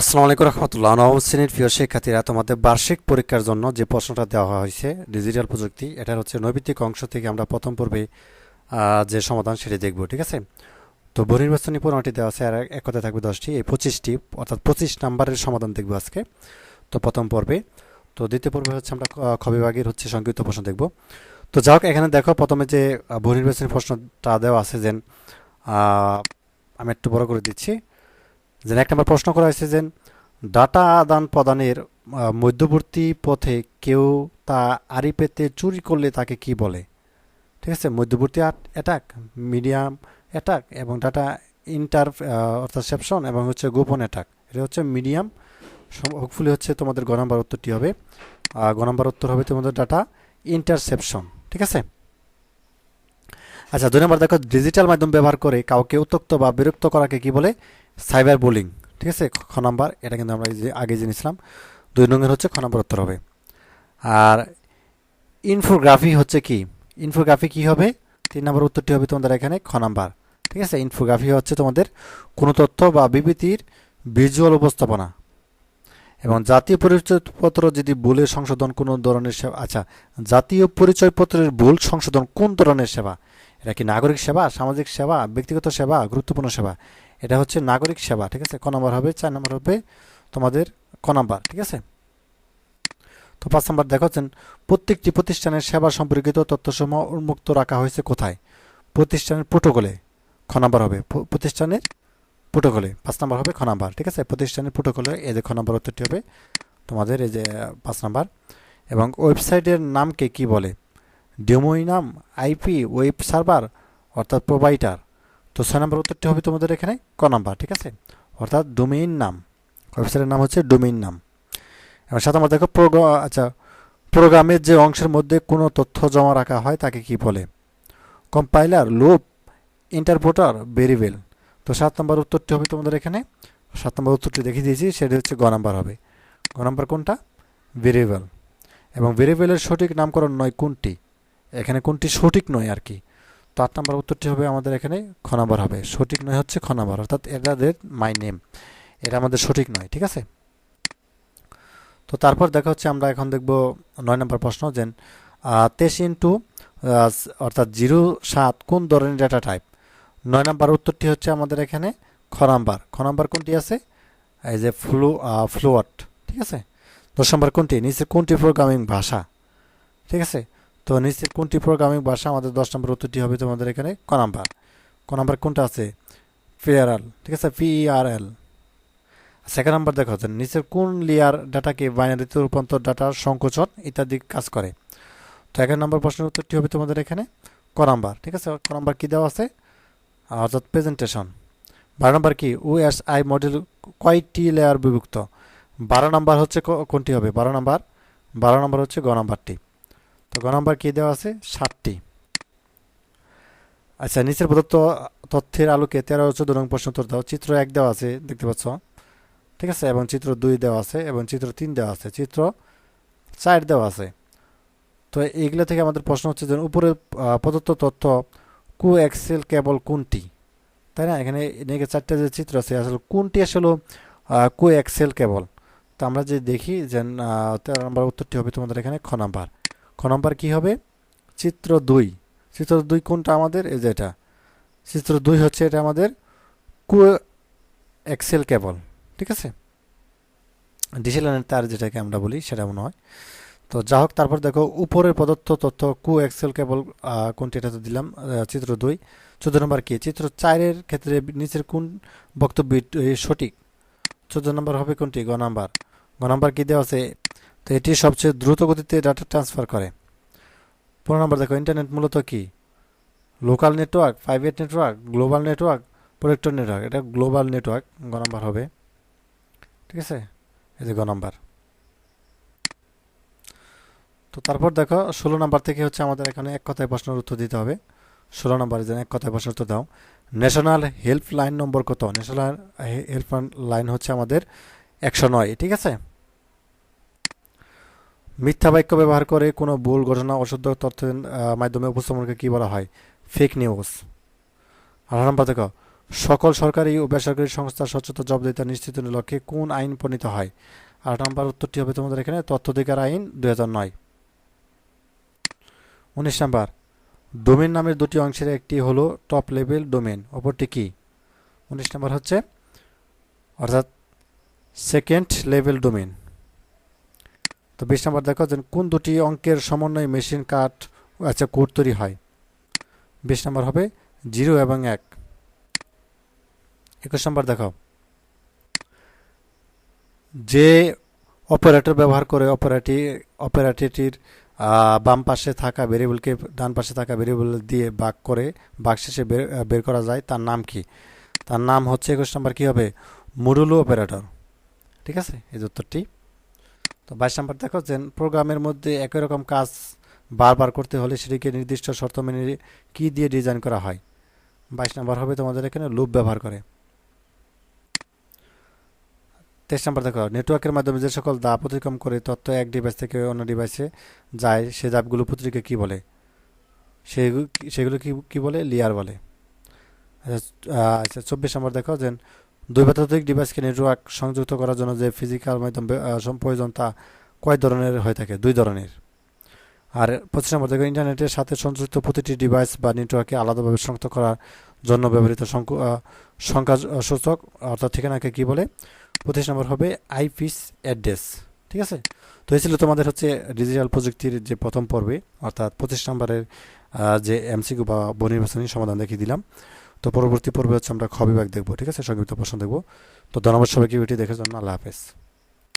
আসসালামু আলাইকুম রহমতুল্লাহ। নবম শ্রেণির প্রিয় শিক্ষার্থীরা তোমাদের বার্ষিক পরীক্ষার জন্য যে প্রশ্নটা দেওয়া হয়েছে ডিজিটাল প্রযুক্তি এটা হচ্ছে নৈবিত্তিক অংশ থেকে আমরা প্রথম পর্বে যে সমাধান সেটি দেখব ঠিক আছে? তো বহির্বাচনী পনেরোটি দেওয়া আছে আর এক কথায় থাকবে দশটি। এই পঁচিশটি অর্থাৎ পঁচিশ নাম্বারের সমাধান দেখব আজকে তো প্রথম পর্বে। তো দ্বিতীয় পর্বে হচ্ছে আমরা আহ, খ বিভাগের হচ্ছে সংক্ষিপ্ত প্রশ্ন দেখব। তো যাই হোক এখানে দেখো প্রথমে যে বহির্বাচনী প্রশ্নটা দেওয়া আছে যে আহ, আমি একটু বড় করে দিচ্ছি। যে এক নম্বর প্রশ্ন করা হয়েছে যে ডাটা আদান প্রদানের মধ্যবর্তী পথে কেউ তা আড়ি পেতে চুরি করলে তাকে কি বলে? ঠিক আছে? মধ্যবর্তী অ্যাটাক মিডিয়াম অ্যাটাক এবং ডাটা ইন্টার অর্থাৎ সেপশন এবং হচ্ছে গোপন অ্যাটাক এটা হচ্ছে মিডিয়াম হোপফুলি হচ্ছে তোমাদের গ নাম্বার উত্তরটি হবে। গ নাম্বার উত্তর হবে তোমাদের ডাটা ইন্টারসেপশন ঠিক আছে? আচ্ছা দুই নম্বর দেখো ডিজিটাল মাধ্যম ব্যবহার করে কাউকে উত্তক্ত বা বিরক্ত করাকে কি বলে? সাইবার বুলিং ঠিক আছে? খ নাম্বার, এটা কিন্তু আমরা যে আগে জেনেছিলাম। দুই নম্বর হচ্ছে খ নাম্বার উত্তর হবে। আর ইনফোগ্রাফি হচ্ছে কি? ইনফোগ্রাফি কি হবে? তিন নম্বর উত্তরটি হবে তোমাদের এখানে খ নাম্বার। ঠিক আছে? ইনফোগ্রাফি হচ্ছে তোমাদের কোনো তথ্য বা বিবৃতির ভিজুয়াল উপস্থাপনা। এবং জাতীয় পরিচয়পত্র যদি ভুলের সংশোধন কোনো ধরনের সেবা আচ্ছা জাতীয় পরিচয়পত্রের ভুল সংশোধন কোন ধরনের সেবা? এটা কি নাগরিক সেবা, সামাজিক সেবা, ব্যক্তিগত সেবা, গুরুত্বপূর্ণ সেবা? এটা হচ্ছে নাগরিক সেবা, ঠিক আছে? ক নম্বর হবে? চার নম্বর হবে তোমাদের ক নম্বর, ঠিক আছে? তো পাঁচ নম্বর দেখাচ্ছেন প্রত্যেকটি প্রতিষ্ঠানের সেবা সম্পর্কিত তথ্যসমূহ উন্মুক্ত রাখা হয়েছে কোথায়? প্রতিষ্ঠানের প্রোটোকলে। খ নম্বর হবে? প্রতিষ্ঠানের প্রোটোকলে। পাঁচ নম্বর হবে খ নাম্বার, ঠিক আছে? প্রতিষ্ঠানের প্রোটোকলে এই যে খ নম্বর উত্তরটি হবে তোমাদের, এই যে, পাঁচ নাম্বার। এবং ওয়েবসাইটের নামকে কি বলে? ডেমোই নাম আইপি ওয়েব সার্ভার অর্থাৎ প্রোভাইডার তো ছয় নম্বর উত্তরটি হবে তোমাদের এখানে ক নাম্বার, ঠিক আছে? অর্থাৎ ডোমেইন নাম ওয়েবসাইটের নাম হচ্ছে ডোমেইন নাম এবং সাত নম্বর দেখো প্রোগ্রাম আচ্ছা প্রোগ্রামের যে অংশের মধ্যে কোনো তথ্য জমা রাখা হয় তাকে কি বলে? কম্পাইলার লুপ ইন্টারপোর্টার ভেরিয়েবল তো সাত নম্বর উত্তরটি হবে তোমাদের এখানে। সাত নম্বর উত্তরটি দেখিয়ে দিয়েছি, সেটি হচ্ছে গ নাম্বার হবে। গ নাম্বার কোনটা? ভেরিয়েবল এবং ভেরিয়েবলের সঠিক নামকরণ নয় কোনটি? এখানে কোনটি সঠিক নয় আর কি তো আট নম্বর উত্তরটি হবে আমাদের এখানে খ হবে। সঠিক নয় হচ্ছে খ নাম্বার, অর্থাৎ এটাদের মাই নেম। এটা আমাদের সঠিক নয়, ঠিক আছে? তো তারপর দেখা হচ্ছে আমরা এখন দেখব নয় নম্বর প্রশ্ন যে তেইশ ইন্টু অর্থাৎ জিরো সাত কোন ধরনের ডেটা টাইপ? নয় নম্বর উত্তরটি হচ্ছে আমাদের এখানে খ নাম্বার। খ নাম্বার কোনটি আছে? এই যে ফ্লু ফ্লুয়াট ঠিক আছে? দশ নম্বর কোনটি? নিচে কোনটি প্রোগ্রামিং ভাষা, ঠিক আছে? তো নিচের কোনটি প্রোগ্রামিং ভাষা আমাদের দশ নম্বর উত্তরটি হবে তোমাদের এখানে? ক নাম্বার? ক নাম্বার কোনটা আছে? পিআরএল ঠিক আছে? পিইআরএল সেকেন্ড নাম্বার দেখা হচ্ছে নিচের কোন লেয়ার ডাটাকে বাইনারিতে রূপান্তর ডাটার সংকোচন ইত্যাদি কাজ করে? তো এক নম্বর প্রশ্নের উত্তরটি হবে তোমাদের এখানে? ক নাম্বার, ঠিক আছে? ক নাম্বার কী দেওয়া আছে? অর্থাৎ প্রেজেন্টেশন বারো নম্বর কি? আই মডেল কয়টি লেয়ার বিভক্ত? বারো নম্বর হচ্ছে কোনটি হবে? বারো নম্বর। বারো নম্বর হচ্ছে গ নাম্বারটি। তো গ নাম্বার কী দেওয়া আছে? সাতটি। আচ্ছা নিচের প্রদত্ত তথ্যের আলোকে তেরো চোদ্দ নং প্রশ্ন উত্তর দাও। চিত্র এক দেওয়া আছে, দেখতে পাচ্ছ? ঠিক আছে? এবং চিত্র দুই দেওয়া আছে, এবং চিত্র তিন দেওয়া আছে। চিত্র চার দেওয়া আছে। তো এইগুলো থেকে আমাদের প্রশ্ন হচ্ছে যে উপরে প্রদত্ত তথ্য কু এক্সেল কেবল কোনটি? তাই না? এখানে এদিকে চারটে যে চিত্র আছে, আসলে কোনটি আসলে কু এক্সেল কেবল? তো আমরা যে দেখি যে তেরো নম্বর উত্তরটি হবে তোমাদের এখানে খ নাম্বার। খ নাম্বার কী হবে? চিত্র দুই। চিত্র দুই কোনটা আমাদের? এই যে এটা। চিত্র দুই হচ্ছে এটা আমাদের কু এক্সেল কেবল, ঠিক আছে? ডিসেলানের তার যেটাকে আমরা বলি, সেটা মনে হয়। তো যা হোক, তারপর দেখো, উপরের প্রদত্ত তথ্য কু এক্সেল কেবল কোনটি এটা তো দিলাম চিত্র দুই। চোদ্দ নম্বর কি? চিত্র চারের ক্ষেত্রে নিচের কোন বক্তব্য সঠিক? চোদ্দ নম্বর হবে কোনটি? গ নাম্বার। গ নাম্বার কি দেওয়া আছে? তো এটি সবচেয়ে দ্রুত গতিতে ডাটা ট্রান্সফার করে। পনেরো নম্বর, দেখো ইন্টারনেট মূলত কি? Local network private network global network projector network এটা গ্লোবাল নেটওয়ার্ক গ নাম্বার হবে। ঠিক আছে? এই যে গ নাম্বার। তো তারপর দেখো, ষোলো নম্বর থেকে হচ্ছে আমাদের এখানে এক কথায় প্রশ্নের উত্তর দিতে হবে। ষোলো নম্বরে যেন এক কথায় প্রশ্নের উত্তর দাও। ন্যাশনাল হেল্পলাইন নম্বর কত? ন্যাশনাল হেল্প লাইন হচ্ছে আমাদের একশো নয়, ঠিক আছে? মিথ্যা বাক্য ব্যবহার করে কোনো ভুল, ঘটনা, অশুদ্ধ তথ্যের মাধ্যমে উপস্থাপনকে কী বলা হয়? ফেক নিউজ আঠারো দেখো। সকল সরকারি ও বেসরকারি সংস্থার স্বচ্ছতা জবাবদিহিতা নিশ্চিতের লক্ষ্যে কোন আইন প্রণীত হয়? আট নম্বর উত্তরটি হবে তোমাদের এখানে তথ্য অধিকার আইন দুই হাজার নয়। উনিশ নাম্বার। ডোমেন নামের দুটি অংশের একটি হলো টপ লেভেল ডোমেন, অপরটি কি? উনিশ নাম্বার হচ্ছে, অর্থাৎ সেকেন্ড লেভেল ডোমেন। তো বিশ নাম্বার দেখো যে কোন দুটি অঙ্কের সমন্বয়ে মেশিন কাট আচ্ছা কোড তৈরি হয়? বিশ নাম্বার হবে জিরো এবং এক। একুশ নম্বর দেখো যে অপারেটর ব্যবহার করে অপারেটি অপারেটরটির বাম পাশে থাকা ভেরিয়েবলকে ডান পাশে থাকা ভেরিয়েবল দিয়ে ভাগ করে ভাগ শেষে বের করা যায়, তার নাম কি? তার নাম হচ্ছে, একুশ নম্বর কী হবে? Modulo operator. ঠিক আছে? এই উত্তরটি। তো বাইশ নম্বর দেখো যে প্রোগ্রামের মধ্যে একই রকম কাজ বারবার করতে হলে সেটিকে নির্দিষ্ট শর্ত মেনে কী দিয়ে ডিজাইন করা হয়? বাইশ নম্বর হবে তোমাদের এখানে লুপ ব্যবহার করে। তেইশ নম্বর দেখো নেটওয়ার্কের মাধ্যমে যে সকল দাপ অতিক্রম করে তথ্য এক ডিভাইস থেকে অন্য ডিভাইসে যায়, সে দাপগুলো পত্রিকা কি বলে? সেগুলো সেগুলো কি কি বলে? লিয়ার বলে। আচ্ছা আচ্ছা চব্বিশ নম্বর দেখো যে দুই ডিভাইসকে নেটওয়ার্ক সংযুক্ত করার জন্য যে ফিজিক্যাল মাধ্যম প্রয়োজন তা কয় ধরনের হয়ে থাকে? দুই ধরনের। আর পঁচিশ নম্বর, দেখো, ইন্টারনেটের সাথে সংযুক্ত প্রতিটি ডিভাইস বা নেটওয়ার্ককে আলাদাভাবে শনাক্ত করার জন্য ব্যবহৃত সংখ্যা সূচক অর্থাৎ ঠিকানাকে কি বলে? পঁচিশ নম্বর হবে আইপিস অ্যাড্রেস। ঠিক আছে? তো এই ছিল তোমাদের হচ্ছে ডিজিটাল প্রযুক্তির যে প্রথম পর্বে, অর্থাৎ পঁচিশ নম্বরের যে এমসিকিউ বা বনির্বাচনী সমাধান দেখিয়ে দিলাম। তো পরবর্তী পর্বে হচ্ছে আমরা খ বিভাগ দেখব, ঠিক আছে? সংক্ষিপ্ত প্রশ্ন দেখব। তো ধন্যবাদ সবাইকে ভিডিও দেখার জন্য আল্লাহ হাফেজ।